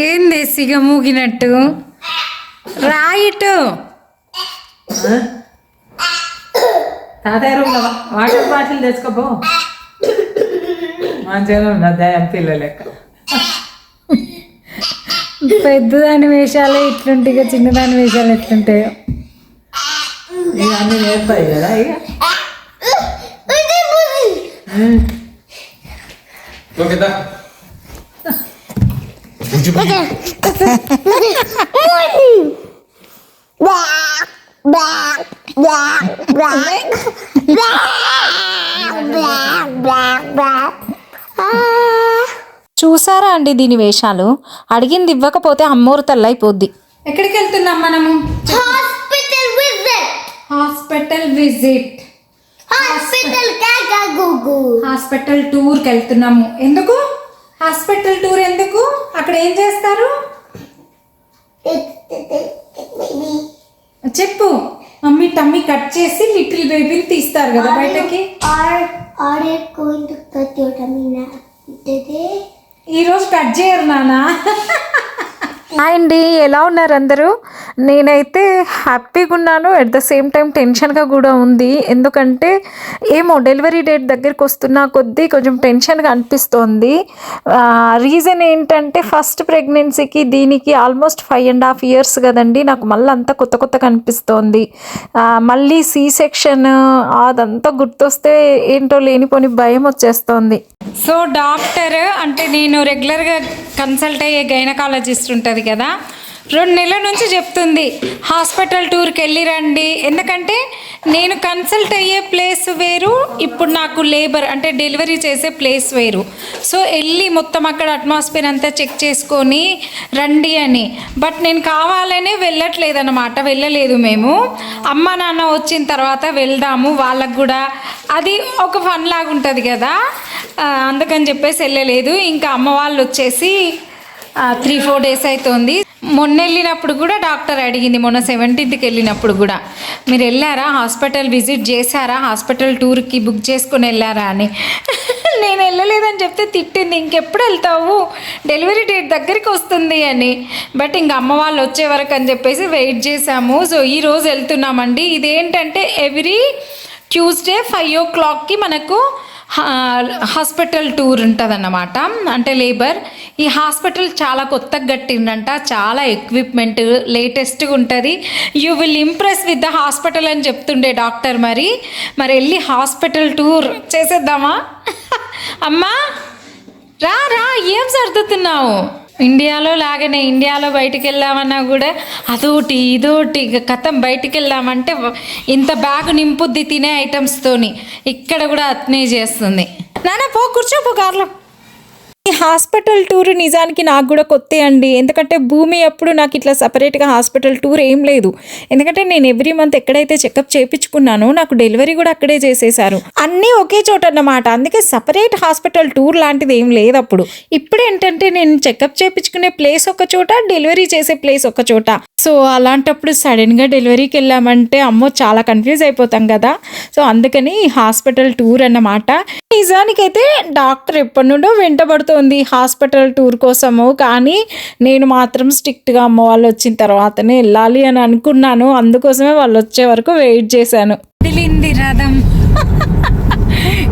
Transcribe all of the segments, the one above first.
ఏంది సిగ మూగినట్టు? రాయిటు. తాతయ్య రూమ్లో వాటర్ బాటిల్ తెచ్చుకోపో. మంచిగా ఉన్నా దయం పిల్ల లెక్క పెద్దదాని వేషాలే ఇట్లుంటాయి ఇక చిన్నదాని వేషాలు ఎట్లుంటాయో. ఇక అన్ని నేర్పాయి కదా ఇక. ఓకే దా. బుజ్జి బుజ్జి చూసారా అండి దీని వేషాలు? అడిగింది ఇవ్వకపోతే అమ్మోరు తల్లైపోద్ది ఎక్కడికి వెళ్తున్నాం మనము? Hospital visit. Hospital visit Hospital gaga goo goo. Hospital టూర్కి వెళ్తున్నాము. ఎందుకు? హాస్పిటల్ టూర్ ఎందుకు అక్కడ ఏం చేస్తారు. చెప్పు మమ్మీ టమ్మీ కట్ చేసి లిటిల్ బేబీని తీస్తారు కదా బయటకి? ఈరోజు కట్ చేయరు నానా హాయ్ అండి ఎలా ఉన్నారు అందరూ? నేనైతే హ్యాపీగా ఉన్నాను అట్ ద సేమ్ టైం టెన్షన్గా కూడా ఉంది. ఎందుకంటే ఏమో డెలివరీ డేట్ దగ్గరికి వస్తున్న కొద్దీ కొంచెం టెన్షన్గా అనిపిస్తోంది. రీజన్ ఏంటంటే ఫస్ట్ ప్రెగ్నెన్సీకి దీనికి almost five and half years కదండి నాకు మళ్ళీ అంతా కొత్త కొత్తగా అనిపిస్తోంది. మళ్ళీ సీ సెక్షన్ అదంతా గుర్తొస్తే ఏంటో లేనిపోని భయం వచ్చేస్తోంది. సో డాక్టర్ అంటే నేను రెగ్యులర్గా కన్సల్ట్ అయ్యే గైనకాలజిస్ట్ ఉంటుంది కదా. రెండు నెలల నుంచి చెప్తుంది హాస్పిటల్ టూర్కి వెళ్ళి రండి. ఎందుకంటే నేను కన్సల్ట్ అయ్యే ప్లేస్ వేరు ఇప్పుడు నాకు లేబర్ అంటే డెలివరీ చేసే ప్లేస్ వేరు. సో వెళ్ళి మొత్తం అక్కడ అట్మాస్ఫియర్ అంతా చెక్ చేసుకొని రండి అని. బట్ నేను కావాలనే వెళ్ళట్లేదు అనమాట వెళ్ళలేదు మేము. అమ్మ నాన్న వచ్చిన తర్వాత వెళ్దాము వాళ్ళకు కూడా. అది ఒక ఫన్ లాగా ఉంటుంది కదా. అందుకని చెప్పేసి వెళ్ళలేదు. ఇంకా అమ్మ వాళ్ళు వచ్చేసి త్రీ ఫోర్ డేస్ అవుతుంది మొన్న వెళ్ళినప్పుడు కూడా డాక్టర్ అడిగింది మొన్న సెవెంటీన్త్కి వెళ్ళినప్పుడు కూడా. మీరు వెళ్ళారా? హాస్పిటల్ విజిట్ చేశారా? హాస్పిటల్ టూర్కి బుక్ చేసుకుని వెళ్ళారా అని. నేను వెళ్ళలేదని చెప్తే తిట్టింది ఇంకెప్పుడు వెళ్తావు? డెలివరీ డేట్ దగ్గరికి వస్తుంది అని. బట్ ఇంక అమ్మ వాళ్ళు వచ్చే వరకు అని చెప్పేసి వెయిట్ చేసాము సో ఈ రోజు వెళ్తున్నామండి. ఇదేంటంటే ఎవ్రీ ట్యూస్డే ఫైవ్ ఓ క్లాక్కి మనకు హాస్పిటల్ టూర్ ఉంటుందన్నమాట. అంటే లేబర్ ఈ హాస్పిటల్ చాలా కొత్తగా కట్టిందంట చాలా ఎక్విప్మెంట్ లేటెస్ట్గా ఉంటుంది you will impress with the hospital అని చెప్తుండే డాక్టర్ మరి. మరి వెళ్ళి హాస్పిటల్ టూర్ చేసేద్దామా? అమ్మా! రా రా ఏం సర్దుతున్నావు? ఇండియాలో లాగానే ఇండియాలో బయటికి వెళ్ళామన్నా కూడా అదోటి ఇదోటి కథం బయటికి వెళ్ళామంటే ఇంత బ్యాగ్ నింపుద్ది తినే ఐటమ్స్తోని ఇక్కడ కూడా అట్నే చేస్తుంది. నాన్న పో కూర్చో పో కార్లో. ఈ హాస్పిటల్ టూర్ నిజానికి నాకు కూడా కొత్త అండి. ఎందుకంటే భూమి అప్పుడు నాకు ఇట్లా సపరేట్గా హాస్పిటల్ టూర్ ఏం లేదు. ఎందుకంటే నేను ఎవ్రీ మంత్ ఎక్కడైతే చెకప్ చేయించుకున్నానో నాకు డెలివరీ కూడా అక్కడే చేసేసారు అన్నీ ఒకే చోట అన్నమాట. అందుకే సపరేట్ హాస్పిటల్ టూర్ లాంటిది ఏం లేదు అప్పుడు. ఇప్పుడు ఏంటంటే నేను చెకప్ చేయించుకునే ప్లేస్ ఒక చోట డెలివరీ చేసే ప్లేస్ ఒక చోట. సో అలాంటప్పుడు సడన్గా డెలివరీకి వెళ్ళామంటే అమ్మో చాలా కన్ఫ్యూజ్ అయిపోతాం కదా. సో అందుకని ఈ హాస్పిటల్ టూర్ అన్నమాట. నిజానికైతే డాక్టర్ ఎప్పటి నుండో వెంటబడుతుంది హాస్పిటల్ టూర్ కోసము. కానీ నేను మాత్రం స్ట్రిక్ట్గా అమ్మ వాళ్ళు వచ్చిన తర్వాతనే వెళ్ళాలి అని అనుకున్నాను. అందుకోసమే వాళ్ళు వచ్చే వరకు వెయిట్ చేశాను. వదిలింది రథం.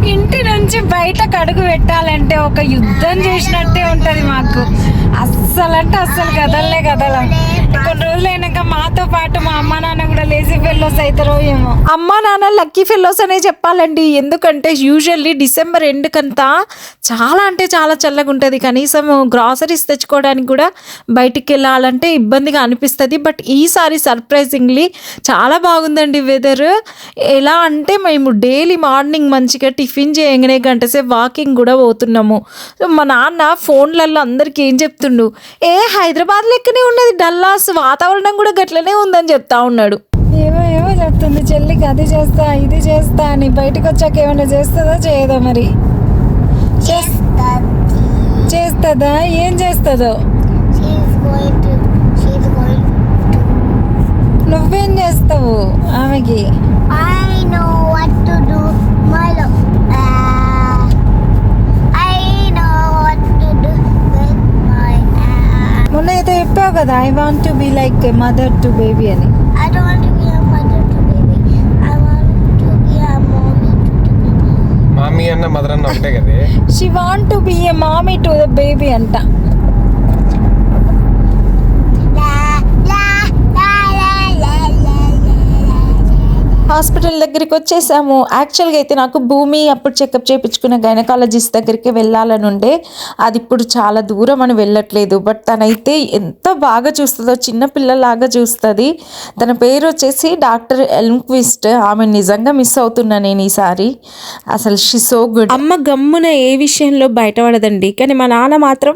ఇంటి నుంచి బయట కడుగు పెట్టాలంటే ఒక యుద్ధం చేసినట్టే ఉంటుంది మాకు. అస్సలు అంటే అస్సలు కదలనే కదలం కొన్ని రోజులు అయినాక మాతో పాటు మా అమ్మ నాన్న కూడా లేజీ ఫెల్లోస్ అవుతారో ఏమో. అమ్మ నాన్న లక్కీ ఫెల్లోస్ అనే చెప్పాలండి. ఎందుకంటే యూజువల్లీ డిసెంబర్ ఎండ్ కంతా చాలా అంటే చాలా చల్లగా ఉంటుంది కనీసం గ్రాసరీస్ తెచ్చుకోవడానికి కూడా బయటికి వెళ్ళాలంటే ఇబ్బందిగా అనిపిస్తుంది. బట్ ఈసారి సర్ప్రైజింగ్లీ చాలా బాగుందండి వెదర్ ఎలా అంటే మేము డైలీ మార్నింగ్ మంచిగా టిఫిన్ చేయగానే గంట సేపు వాకింగ్ కూడా పోతున్నాము. సో మా నాన్న ఫోన్లలో అందరికీ ఏం చెప్తుండు. ఏ హైదరాబాద్ లెక్కనే ఉన్నది. డల్లాస్ వాతావరణం కూడా గట్లనే ఉందని చెప్తా ఉన్నాడు. ఏమో ఏమో చెప్తుంది. చెల్లికి అది చేస్తా ఇది చేస్తా అని బయటకు వచ్చాక ఏమైనా చేస్తుందో? చేయదో మరి? చేస్తుందా? ఏం చేస్తుందో. నువ్వేం చేస్తావు ఆమెకి? I know what to do, చెప్పావు కదా I want to be like mother to baby అని I don't want to be a mother to baby. I want to be a mommy to the baby. Mommy అన్న mother అన్న ఒకటే కదే she want to be a mommy to the baby అంట hospital దగ్గరికి వచ్చేసాము. యాక్చువల్గా అయితే నాకు భూమి అప్పుడు చెకప్ చేయించుకున్న గైనకాలజిస్ట్ దగ్గరికి వెళ్ళాలని ఉండే. అది ఇప్పుడు చాలా దూరం అని వెళ్ళట్లేదు. బట్ తనైతే ఎంత బాగా చూస్తుందో చిన్న పిల్లలాగా చూస్తుంది. తన పేరు వచ్చేసి డాక్టర్ ఎల్మ్క్విస్ట్. ఆమె నిజంగా మిస్ అవుతున్నా నేను ఈసారి. అసలు షీ సో గుడ్ అమ్మ గమ్మున ఏ విషయంలో బయటపడదండి. కానీ మా నాన్న మాత్రం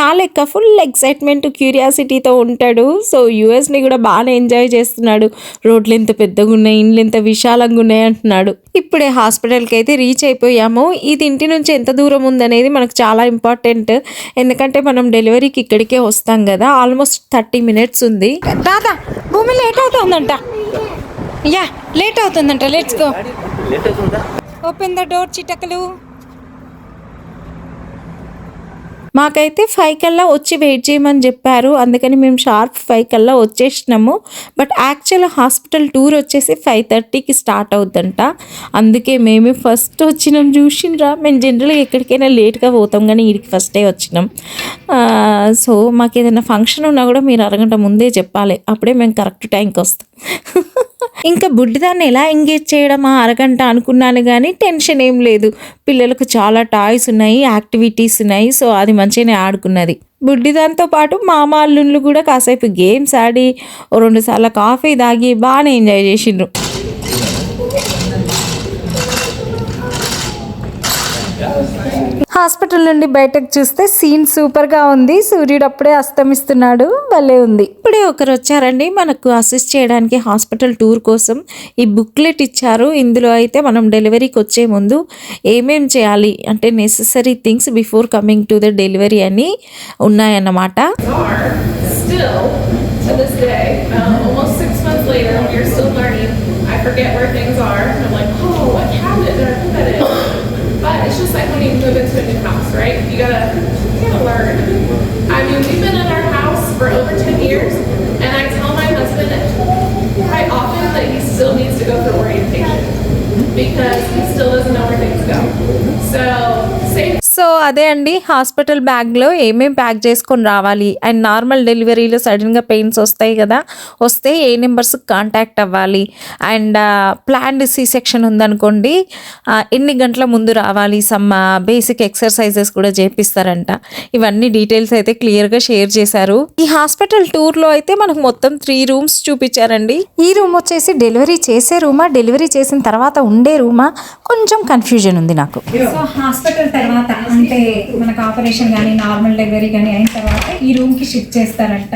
నా లెక్క ఫుల్ ఎక్సైట్మెంట్ క్యూరియాసిటీతో ఉంటాడు. సో యూఎస్ని కూడా బాగానే ఎంజాయ్ చేస్తున్నాడు. రోడ్లు ఎంత పెద్దగా ఉన్నాయి ఇండ్లు ఎంత విశాలంగా ఉన్నాయి అంటున్నాడు. ఇప్పుడే హాస్పిటల్కి అయితే రీచ్ అయిపోయాము. ఇది ఇంటి నుంచి ఎంత దూరం ఉందనేది మనకు చాలా ఇంపార్టెంట్. ఎందుకంటే మనం డెలివరీకి ఇక్కడికే వస్తాం కదా. ఆల్మోస్ట్ థర్టీ మినిట్స్ ఉంది. దాదా భూమి లేట్ అవుతుందంట. యా లేట్ అవుతుందంట. Let's go open the door చిటకలు. మాకైతే ఫైవ్ కల్లా వచ్చి వెయిట్ చేయమని చెప్పారు. అందుకని మేము షార్ప్ ఫైవ్ కల్లా వచ్చేసినాము. బట్ యాక్చువల్ హాస్పిటల్ టూర్ వచ్చేసి ఫైవ్ థర్టీకి స్టార్ట్ అవుద్దంట. అందుకే మేమే ఫస్ట్ వచ్చినాం. చూసిండ్రా మేము జనరల్గా ఎక్కడికైనా లేట్గా పోతాం కానీ వీడికి ఫస్టే వచ్చినాం. సో మాకు ఏదైనా ఫంక్షన్ ఉన్నా కూడా మీరు అరగంట ముందే చెప్పాలి. అప్పుడే మేము కరెక్ట్ టైంకి వస్తాం. ఇంకా బుడ్డిదాన్ని ఎలా ఎంగేజ్ చేయడమా? అరగంట అనుకున్నాను కానీ టెన్షన్ ఏం లేదు. పిల్లలకు చాలా టాయ్స్ ఉన్నాయి యాక్టివిటీస్ ఉన్నాయి సో అది మంచిగానే ఆడుకున్నది. బుడ్డిదాంతో పాటు మామ అల్లుళ్ళు కూడా కాసేపు గేమ్స్ ఆడి ఓ రెండు సార్లు కాఫీ తాగి బాగానే ఎంజాయ్ చేసిండ్రు. హాస్పిటల్ నుండి బయటకు చూస్తే సీన్ సూపర్గా ఉంది. సూర్యుడు అప్పుడే అస్తమిస్తున్నాడు. భలే ఉంది. ఇప్పుడే ఒకరు వచ్చారండి. మనకు అసిస్ట్ చేయడానికి హాస్పిటల్ టూర్ కోసం ఈ బుక్లెట్ ఇచ్చారు. ఇందులో అయితే మనం డెలివరీకి వచ్చే ముందు ఏమేం చేయాలి? అంటే necessary things before coming to the delivery అని ఉన్నాయన్నమాట. Are still to years, and I tell my husband quite often that he still needs to go for orientation because he still doesn't know where things so అదే అండి hospital బ్యాగ్లో ఏమేం pack చేసుకొని రావాలి? And normal డెలివరీలో సడన్గా pains వస్తాయి కదా వస్తే ఏ నెంబర్స్కి కాంటాక్ట్ అవ్వాలి? అండ్ ప్లాన్డ్ సి సెక్షన్ ఉందనుకోండి ఎన్ని గంటల ముందు రావాలి? సమ్ బేసిక్ ఎక్సర్సైజెస్ కూడా చేపిస్తారంట. ఇవన్నీ డీటెయిల్స్ అయితే క్లియర్గా షేర్ చేశారు. ఈ హాస్పిటల్ టూర్లో అయితే మనకు మొత్తం త్రీ రూమ్స్ చూపించారండి. ఈ రూమ్ వచ్చేసి డెలివరీ చేసే రూమా? డెలివరీ చేసిన తర్వాత ఉండే రూమా? కొంచెం కన్ఫ్యూజన్ ఉంది నాకు. సో హాస్పిటల్ తర్వాత అంటే మనకు ఆపరేషన్ కానీ నార్మల్ డెలివరీ కానీ అయిన తర్వాత ఈ రూమ్కి షిఫ్ట్ చేస్తారంట.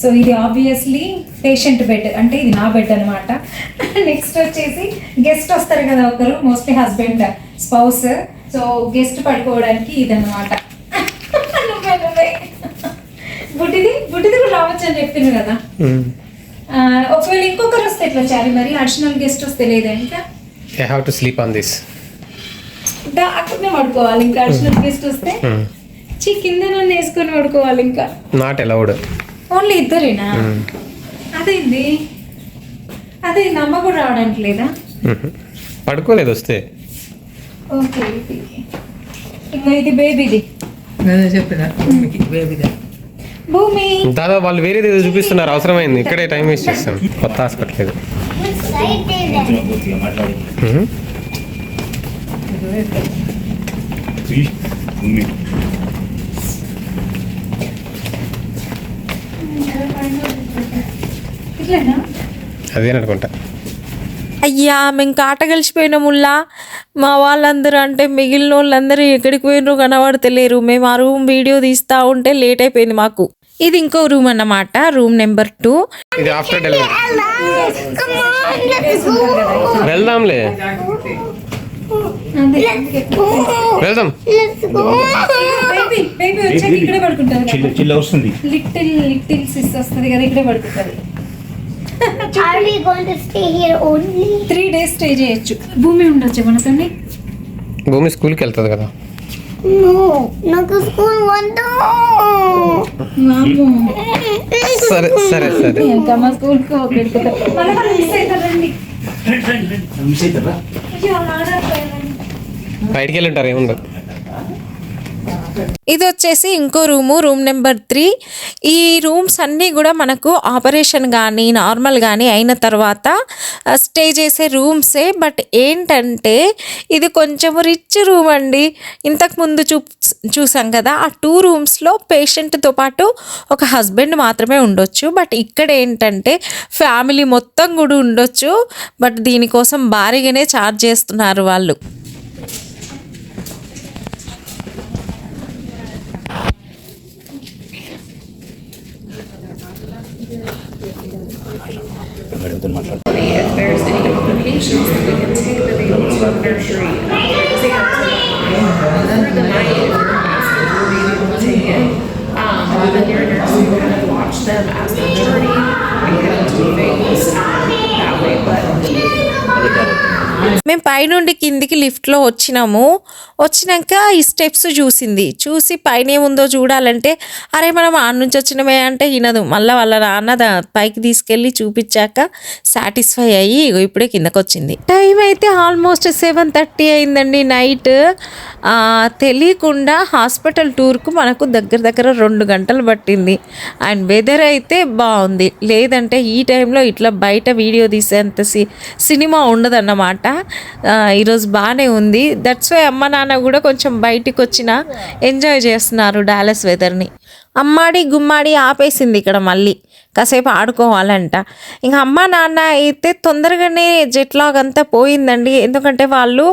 సో ఇది ఆబ్వియస్లీ పేషెంట్ బెడ్ అంటే ఇది నా బెడ్ అనమాట నెక్స్ట్ వచ్చేసి గెస్ట్ వస్తారు కదా ఒకరు mostly husband spouse. So guest పడుకోవడానికి ఇదన్నమాట. నువ్వే నువ్వే. బుడ్డిది బుడ్డిది కూడా రావచ్చు అని చెప్పింది కదా. ఒకవేళ ఇంకొకరు వస్తే ఎట్లా చేయాలి మరి? అడిషనల్ గెస్ట్ వస్తే లేదా ఇంకా I have to sleep on this దా అక్కడనే పడుకోవాలి ఇంకా అడిషనల్ గెస్ట్ వస్తే. చీ కింద నన్ను వేసుకొని పడుకోవాలి ఇంకా. నాట్ అలౌడ్ ఓన్లీ ఇద్దరేనా? అదేంది? అదే నమ్మ కూడా రావడానికి లేదా? పడుకోలేదు వస్తే. ఓకే ఇది ఇంకా ఇది బేబీది. నేను చెప్పిన బేబీగా భూమి. దాదా వాళ్ళు వేరేది ఏదో చూపిస్తున్నారు అవసరమైంది. ఇక్కడే టైం వేస్ట్ చేస్తాం. కొత్త హాస్పిటల్ ఇట్లేనా అదేననుకుంటా. అయ్యా మేము కాట కలిసిపోయిన ముల్లా. మా వాళ్ళందరూ అంటే మిగిలిన వాళ్ళందరూ ఎక్కడికి పోయినరో కనబడతలేరు. మేము ఆ రూమ్ వీడియో తీస్తూ ఉంటే లేట్ అయిపోయింది మాకు. ఇది ఇంకో రూమ్ అన్నమాట రూమ్ నెంబర్ టూ. ఇది ఆఫ్టర్ డెలివరీ. వెళ్దాంలే. వెళ్దాం. ఇక్కడే పడుకుంటుంది చిల్ల చిల్ల వస్తుంది. లిటిల్ లిటిల్ సిస్ వస్తుంది కదా ఇక్కడే only? త్రీ డేస్ స్టే చేయొచ్చు. భూమి ఉండొచ్చు భూమి స్కూల్కి వెళ్తుంది కదా. నాకు స్కూల్ వద్దు. సరే సరే సరే. మళ్ళీ మిస్ అవుతారండి. అయ్యో, అలా ఆడకపోయారండి. బయటికి వెళ్ళి ఉంటారు ఏముండదు ఇది వచ్చేసి ఇంకో రూము రూమ్ నెంబర్ త్రీ. ఈ రూమ్స్ అన్నీ కూడా మనకు ఆపరేషన్ కానీ నార్మల్ కానీ అయిన తర్వాత స్టే చేసే రూమ్సే. బట్ ఏంటంటే ఇది కొంచెం రిచ్ రూమ్ అండి. ఇంతకు ముందు చూ చూసాం కదా ఆ టూ రూమ్స్లో పేషెంట్తో పాటు ఒక హస్బెండ్ మాత్రమే ఉండొచ్చు. బట్ ఇక్కడ ఏంటంటే ఫ్యామిలీ మొత్తం కూడా ఉండొచ్చు. బట్ దీనికోసం భారీగానే ఛార్జ్ చేస్తున్నారు వాళ్ళు. If there's any పైనుండి కిందికి లిఫ్ట్లో వచ్చినాము. వచ్చినాక ఈ స్టెప్స్ చూసింది. చూసి పైన ఏముందో చూడాలంటే అరే మనం ఆడ నుంచి వచ్చినమే అంటే వినదు. మళ్ళీ వాళ్ళ నాన్న పైకి తీసుకెళ్ళి చూపించాక సాటిస్ఫై అయ్యి ఇగో ఇప్పుడే కిందకు వచ్చింది టైం అయితే ఆల్మోస్ట్ సెవెన్ థర్టీ అయిందండి నైట్. తెలియకుండా హాస్పిటల్ టూర్కు మనకు దగ్గర దగ్గర రెండు గంటలు పట్టింది. అండ్ వెదర్ అయితే బాగుంది. లేదంటే ఈ టైంలో ఇట్లా బయట వీడియో తీసేంత సి సినిమా ఉండదన్నమాట. ఈరోజు బాగానే ఉంది. దట్స్ వై అమ్మ నాన్న కూడా కొంచెం బయటికి వచ్చిన ఎంజాయ్ చేస్తున్నారు డాలస్ వెదర్ని అమ్మాడి గుమ్మాడి ఆపేసింది ఇక్కడ మళ్ళీ. కాసేపు ఆడుకోవాలంట. ఇంకా అమ్మ నాన్న అయితే తొందరగానే జెట్లాగ్ అంతా పోయిందండి. ఎందుకంటే వాళ్ళు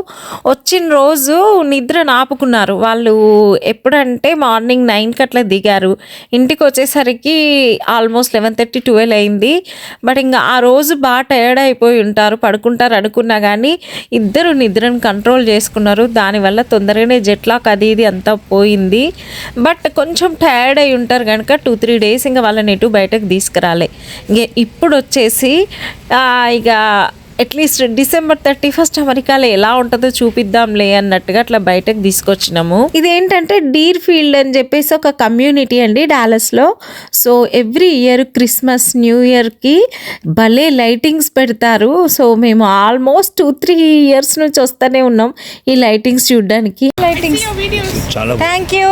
వచ్చిన రోజు నిద్ర నాపుకున్నారు. వాళ్ళు ఎప్పుడంటే మార్నింగ్ నైన్కి అట్లా దిగారు. ఇంటికి వచ్చేసరికి ఆల్మోస్ట్ లెవెన్ థర్టీ ట్వెల్వ్ అయింది. బట్ ఇంకా ఆ రోజు బాగా టైర్డ్ అయిపోయి ఉంటారు పడుకుంటారు అనుకున్నా కానీ ఇద్దరు నిద్రను కంట్రోల్ చేసుకున్నారు. దానివల్ల తొందరగానే జెట్లాక్ అది ఇది అంతా పోయింది. బట్ కొంచెం టైర్డ్ అయి ఉంటారు కనుక టూ త్రీ డేస్ ఇంకా వాళ్ళని ఎటు బయటకు తీసుకురాలే. ఇంక ఇప్పుడు వచ్చేసి ఆ, ఇక అట్లీస్ట్ డిసెంబర్ థర్టీ ఫస్ట్ అమెరికాలో ఎలా ఉంటుందో చూపిద్దాంలే అన్నట్టుగా అట్లా బయటకు తీసుకొచ్చినాము. ఇదేంటంటే డీర్ ఫీల్డ్ అని చెప్పేసి ఒక కమ్యూనిటీ అండి డాలస్లో. So every year Christmas new ఇయర్కి భలే లైటింగ్స్ పెడతారు. సో మేము ఆల్మోస్ట్ టూ త్రీ ఇయర్స్ నుంచి వస్తూనే ఉన్నాం ఈ లైటింగ్స్ చూడడానికి. Lightings thank you.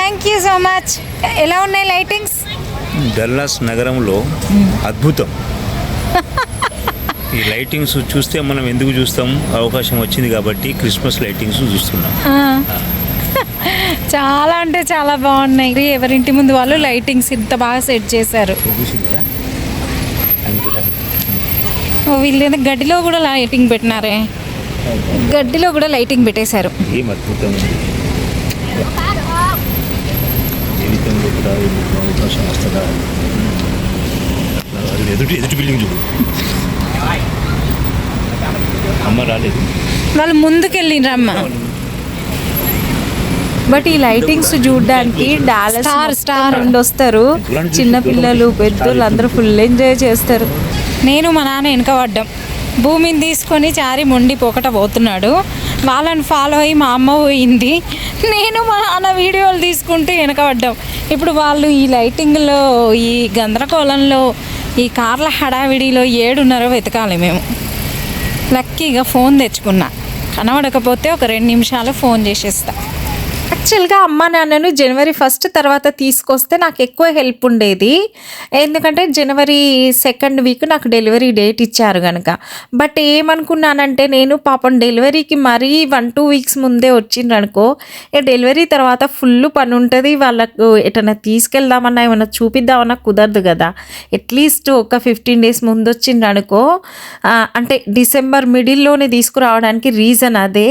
Thank you so much ఎలా ఉన్నాయి లైటింగ్స్ డల్లాస్ నగరంలో అద్భుతం. ఈ లైటింగ్స్ చూస్తే మనం ఎందుకు చూస్తాం? అవకాశం వచ్చింది కాబట్టి క్రిస్మస్ లైటింగ్స్ చూస్తున్నాం. చాలా అంటే చాలా బాగున్నాయి. ఎవరింటి ముందు వాళ్ళు లైటింగ్స్ ఇంత బాగా సెట్ చేశారు. వీళ్ళు గడ్డిలో కూడా లైటింగ్ పెట్టినారే. గడ్డిలో కూడా లైటింగ్ పెట్టేశారు. ఏం అద్భుతం ఉంది జీవితంలో కూడా ఎందుకు అవకాశం వస్తుందా ఎదుటి ఎదుటి బిల్డింగ్ చూడు. అమ్మ రాలేదు. వాళ్ళు ముందుకెళ్ళిరమ్మ బట్ ఈ లైటింగ్స్ చూడడానికి డాలస్ Star, star. నుండి వస్తారు చిన్న పిల్లలు పెద్దలు అందరూ ఫుల్ ఎంజాయ్ చేస్తారు. నేను మా నాన్న వెనక పడ్డాం. భూమిని తీసుకొని చారి మొండి పొకట పోతున్నాడు. వాళ్ళని ఫాలో అయ్యి మా అమ్మ పోయింది. నేను మా నాన్న వీడియోలు తీసుకుంటూ వెనక పడ్డాం. ఇప్పుడు వాళ్ళు ఈ లైటింగ్లో ఈ గందరగోళంలో ఈ కార్ల హడావిడిలో ఏడున్నర వెతకాలి మేము. లక్కీగా ఫోన్ తెచ్చుకున్నా. కనబడకపోతే ఒక రెండు నిమిషాలు ఫోన్ చేసేస్తా. యాక్చువల్గా అమ్మ నాన్నను జనవరి ఫస్ట్ తర్వాత తీసుకొస్తే నాకు ఎక్కువ హెల్ప్ ఉండేది. ఎందుకంటే జనవరి సెకండ్ వీక్ నాకు డెలివరీ డేట్ ఇచ్చారు కనుక బట్ ఏమనుకున్నానంటే నేను పాపం డెలివరీకి మరీ వన్ టూ వీక్స్ ముందే వచ్చిండ్రనుకో ఇక డెలివరీ తర్వాత ఫుల్ పని ఉంటుంది వాళ్ళకు ఎటన్నా తీసుకెళ్దామన్నా ఏమన్నా చూపిద్దామన్నా కుదరదు కదా. అట్లీస్ట్ ఒక ఫిఫ్టీన్ డేస్ ముందు వచ్చిండ్రనుకో అంటే డిసెంబర్ మిడిల్లోనే తీసుకురావడానికి రీజన్ అదే.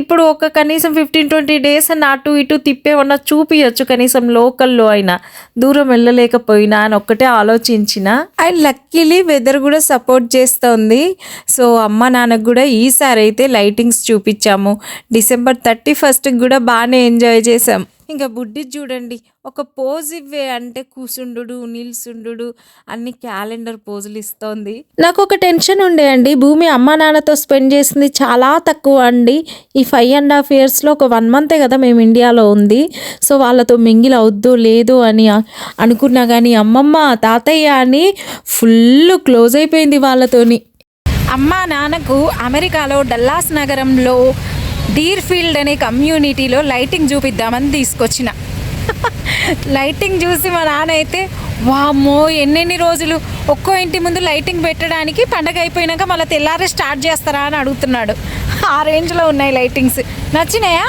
ఇప్పుడు ఒక కనీసం ఫిఫ్టీన్ ట్వంటీ డేస్ నాటు అటు ఇటు తిప్పేమన్నా చూపించచ్చు కనీసం లోకల్లో అయినా. దూరం వెళ్ళలేకపోయినా అని ఒక్కటే ఆలోచించిన. అండ్ లక్కీలీ వెదర్ కూడా సపోర్ట్ చేస్తోంది. సో అమ్మ నాన్నకు కూడా ఈసారి అయితే లైటింగ్స్ చూపించాము. డిసెంబర్ థర్టీ ఫస్ట్కి కూడా బాగానే ఎంజాయ్ చేసాం ఇంకా బుడ్డి చూడండి. ఒక పోజ్ ఇవ్వే అంటే కూసుండు నిల్సుండు అన్ని క్యాలెండర్ పోజులు ఇస్తోంది. నాకు ఒక టెన్షన్ ఉండే అండి. భూమి అమ్మా నాన్నతో స్పెండ్ చేసింది చాలా తక్కువ అండి. ఈ ఫైవ్ అండ్ హాఫ్ ఇయర్స్లో ఒక వన్ మంతే కదా మేము ఇండియాలో ఉంది. సో వాళ్ళతో మింగిల్ అవుద్దో లేదో అని అనుకున్నా కానీ అమ్మమ్మ తాతయ్య అని ఫుల్ క్లోజ్ అయిపోయింది వాళ్ళతోని. అమ్మ నాన్నకు అమెరికాలో డల్లాస్ నగరంలో డీర్ ఫీల్డ్ అనే కమ్యూనిటీలో లైటింగ్ చూపిద్దామని తీసుకొచ్చిన. లైటింగ్ చూసి మా నాన్న అయితే వామ్మో ఎన్నెన్ని రోజులు? ఒక్కో ఇంటి ముందు లైటింగ్ పెట్టడానికి పండగ అయిపోయినాక మళ్ళీ తెల్లారే స్టార్ట్ చేస్తారా అని అడుగుతున్నాడు. ఆ రేంజ్లో ఉన్నాయి లైటింగ్స్. నచ్చినాయా?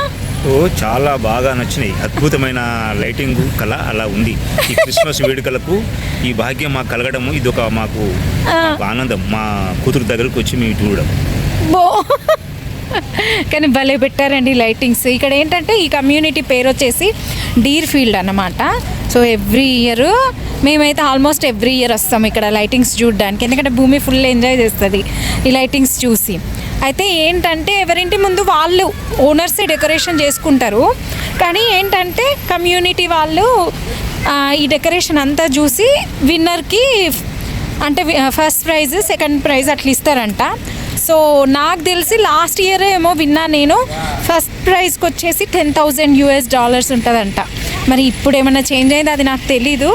ఓ చాలా బాగా నచ్చినాయి. అద్భుతమైన లైటింగ్ కళ అలా ఉంది. ఈ క్రిస్మస్ వేడుకలకు ఈ భాగ్యం మాకు కలగడము ఇది ఒక మాకు ఆనందం. మా కూతురు దగ్గరకు వచ్చి మేము చూడడం. కానీ భలే పెట్టారండి లైటింగ్స్. ఇక్కడ ఏంటంటే ఈ కమ్యూనిటీ పేరు వచ్చేసి డీర్ ఫీల్డ్ అన్నమాట. సో ఎవ్రీ ఇయర్ మేమైతే ఆల్మోస్ట్ ఎవ్రీ ఇయర్ వస్తాం ఇక్కడ లైటింగ్స్ చూడడానికి. ఎందుకంటే భూమి ఫుల్ ఎంజాయ్ చేస్తుంది ఈ లైటింగ్స్ చూసి. అయితే ఏంటంటే ఎవరింటి ముందు వాళ్ళు ఓనర్సే డెకరేషన్ చేసుకుంటారు. కానీ ఏంటంటే కమ్యూనిటీ వాళ్ళు ఈ డెకరేషన్ అంతా చూసి విన్నర్కి అంటే ఫస్ట్ ప్రైజ్ సెకండ్ ప్రైజ్ అట్లా ఇస్తారంట. సో నాకు తెలిసి లాస్ట్ ఇయర్ ఏమో విన్నా నేను. ఫస్ట్ ప్రైజ్కి వచ్చేసి టెన్ థౌజండ్ యూఎస్ డాలర్స్ ఉంటుందంట. మరి ఇప్పుడు ఏమైనా చేంజ్ అయింది అది నాకు తెలీదు.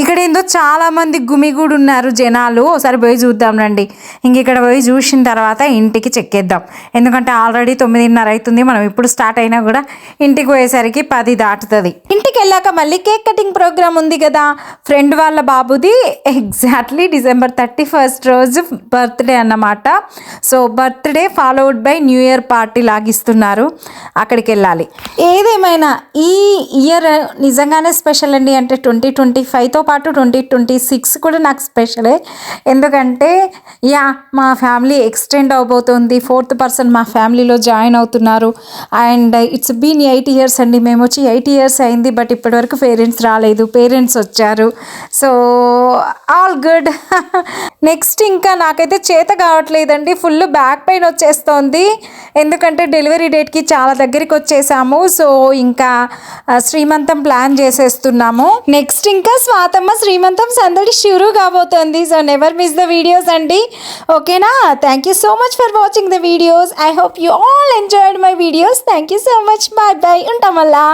ఇక్కడ ఏందో చాలా మంది గుమిగూడు ఉన్నారు జనాలు. ఒకసారి పోయి చూద్దాం రండి. ఇంక ఇక్కడ పోయి చూసిన తర్వాత ఇంటికి చెక్కేద్దాం ఎందుకంటే ఆల్రెడీ తొమ్మిదిన్నర అవుతుంది. మనం ఇప్పుడు స్టార్ట్ అయినా కూడా ఇంటికి పోయేసరికి పది దాటుతుంది. ఇంటికి వెళ్ళాక మళ్ళీ కేక్ కటింగ్ ప్రోగ్రామ్ ఉంది కదా. ఫ్రెండ్ వాళ్ళ బాబుది ఎగ్జాక్ట్లీ డిసెంబర్ థర్టీ ఫస్ట్ రోజు బర్త్డే అన్నమాట. So birthday followed by new year party లాగిస్తున్నారు. అక్కడికి వెళ్ళాలి. ఏదేమైనా ఈ ఇయర్ నిజంగానే స్పెషల్ అండి అంటే ట్వంటీ ట్వంటీ ఫైవ్తో పాటు ట్వంటీ ట్వంటీ సిక్స్ కూడా నాకు స్పెషలే. ఎందుకంటే యా మా ఫ్యామిలీ ఎక్స్టెండ్ అవబోతుంది. ఫోర్త్ పర్సన్ మా ఫ్యామిలీలో జాయిన్ అవుతున్నారు. And it's been eight years అండి. మేము వచ్చి ఎయిట్ ఇయర్స్ అయింది బట్ ఇప్పటివరకు పేరెంట్స్ రాలేదు. పేరెంట్స్ వచ్చారు. So all good. నెక్స్ట్ ఇంకా నాకైతే చేత కావట్లేదండి. ఫుల్ బ్యాక్ పెయిన్ వచ్చేస్తోంది. ఎందుకంటే డెలివరీ డేట్కి చాలా దగ్గరికి వచ్చేసాము. సో ఇంకా శ్రీమంతం ప్లాన్ చేసేస్తున్నాము. నెక్స్ట్ ఇంకా స్వాతమ్మ శ్రీమంతం సందడి షురూ కాబోతోంది. So never miss the videos అండి. ఓకేనా? Thank you so much for watching the videos I hope you all enjoyed my videos thank you so much bye bye ఉంటాం మళ్ళా